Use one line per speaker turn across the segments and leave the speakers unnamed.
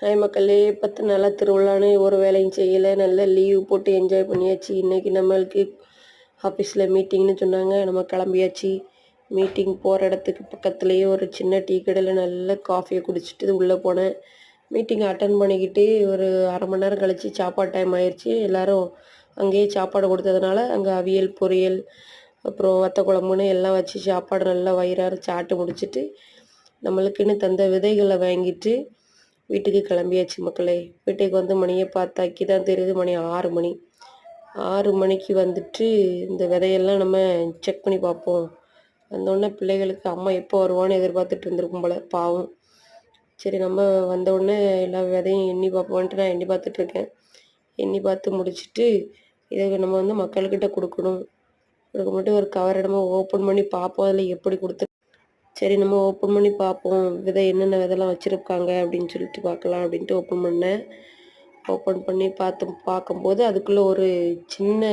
Hi மக்களே பத்து நாளாக திருவிழான்னு ஒரு வேலையும் செய்யலை. நல்லா லீவ் போட்டு என்ஜாய் பண்ணியாச்சு. இன்றைக்கி நம்மளுக்கு ஆஃபீஸில் மீட்டிங்னு சொன்னாங்க. நம்ம கிளம்பியாச்சு. மீட்டிங் போகிற இடத்துக்கு பக்கத்துலேயே ஒரு சின்ன டீ கடையில் நல்ல காஃபியை குடிச்சிட்டு உள்ளே போனேன். மீட்டிங் அட்டன் பண்ணிக்கிட்டு ஒரு அரை மணி நேரம் கழித்து சாப்பாடு டைம் ஆயிடுச்சு எல்லோரும் அங்கேயே சாப்பாடு கொடுத்ததுனால அங்கே அவியல் பொரியல் அப்புறம் வத்த குழம்புன்னு எல்லாம் வச்சு சாப்பாடு நல்லா வயிறார சாப்பிட்டு முடிச்சிட்டு நம்மளுக்குன்னு தந்த விதைகளை வாங்கிட்டு வீட்டுக்கு கிளம்பியாச்சு மக்களே. வீட்டுக்கு வந்து மணியை பார்த்தாக்கி தான் தெரியுது மணி ஆறு மணி. ஆறு மணிக்கு வந்துட்டு இந்த விதையெல்லாம் நம்ம செக் பண்ணி பார்ப்போம். வந்தோடனே பிள்ளைகளுக்கு அம்மா எப்போ வருவான்னு எதிர்பார்த்துட்டு இருந்திருக்கும் போல பாவம். சரி நம்ம வந்தவுடனே எல்லா விதையும் எண்ணி பார்ப்போன்ட்டு நான் எண்ணி பார்த்துட்ருக்கேன் எண்ணி பார்த்து முடிச்சுட்டு இதை நம்ம வந்து மக்கள்கிட்ட கொடுக்கணும். கொடுக்க மட்டும் ஒரு கவர் இடமா ஓப்பன் பண்ணி பார்ப்போம். அதில் எப்படி கொடுத்து சரி நம்ம ஓப்பன் பண்ணி பார்ப்போம். விதை என்னென்ன விதைலாம் வச்சுருக்காங்க அப்படின்னு சொல்லிட்டு பார்க்கலாம் அப்படின்ட்டு ஓப்பன் பண்ணேன். ஓப்பன் பண்ணி பார்த்து பார்க்கும்போது அதுக்குள்ளே ஒரு சின்ன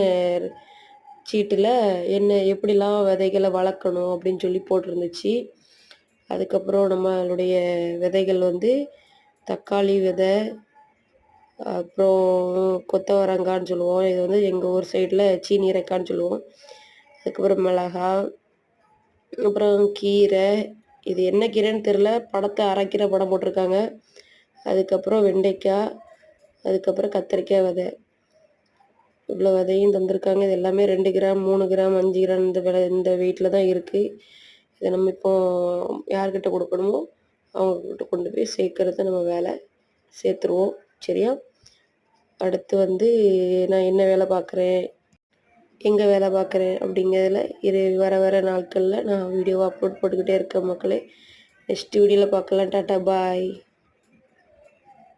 சீட்டில் என்ன எப்படிலாம் விதைகளை வளர்க்கணும் அப்படின்னு சொல்லி போட்டிருந்துச்சு. அதுக்கப்புறம் நம்மளுடைய விதைகள் வந்து தக்காளி விதை அப்புறம் கொத்தவரங்கான்னு சொல்லுவோம். இது வந்து எங்கள் ஊர் சைடில் சீனி இறக்கான்னு சொல்லுவோம். அதுக்கப்புறம் மிளகா அப்புறம் கீரை இது என்ன கீரைன்னு தெரில படத்தை அரைக்கீரை படம் போட்டிருக்காங்க. அதுக்கப்புறம் வெண்டைக்காய் அதுக்கப்புறம் கத்திரிக்காய் விதை. இவ்வளோ விதையும் தந்திருக்காங்க. இது எல்லாமே ரெண்டு கிராம் மூணு கிராம் அஞ்சு கிராம் இந்த விலை இந்த வெயிட்டில் தான் இருக்குது இதை நம்ம இப்போ யார்கிட்ட கொடுக்கணுமோ அவங்கக்கிட்ட கொண்டு போய் சேர்க்கறது நம்ம வேலை சேர்த்துருவோம். சரியா? அடுத்து வந்து நான் என்ன வேலை பார்க்குறேன்? எங்கே வேலை பார்க்குறேன் அப்படிங்கிறதுல இது வர வர நாட்களில் நான் வீடியோவை அப்லோட் போட்டுக்கிட்டே இருக்கேன் மக்களே. நெக்ஸ்ட் வீடியோவில் பார்க்கலாம். Tata bye.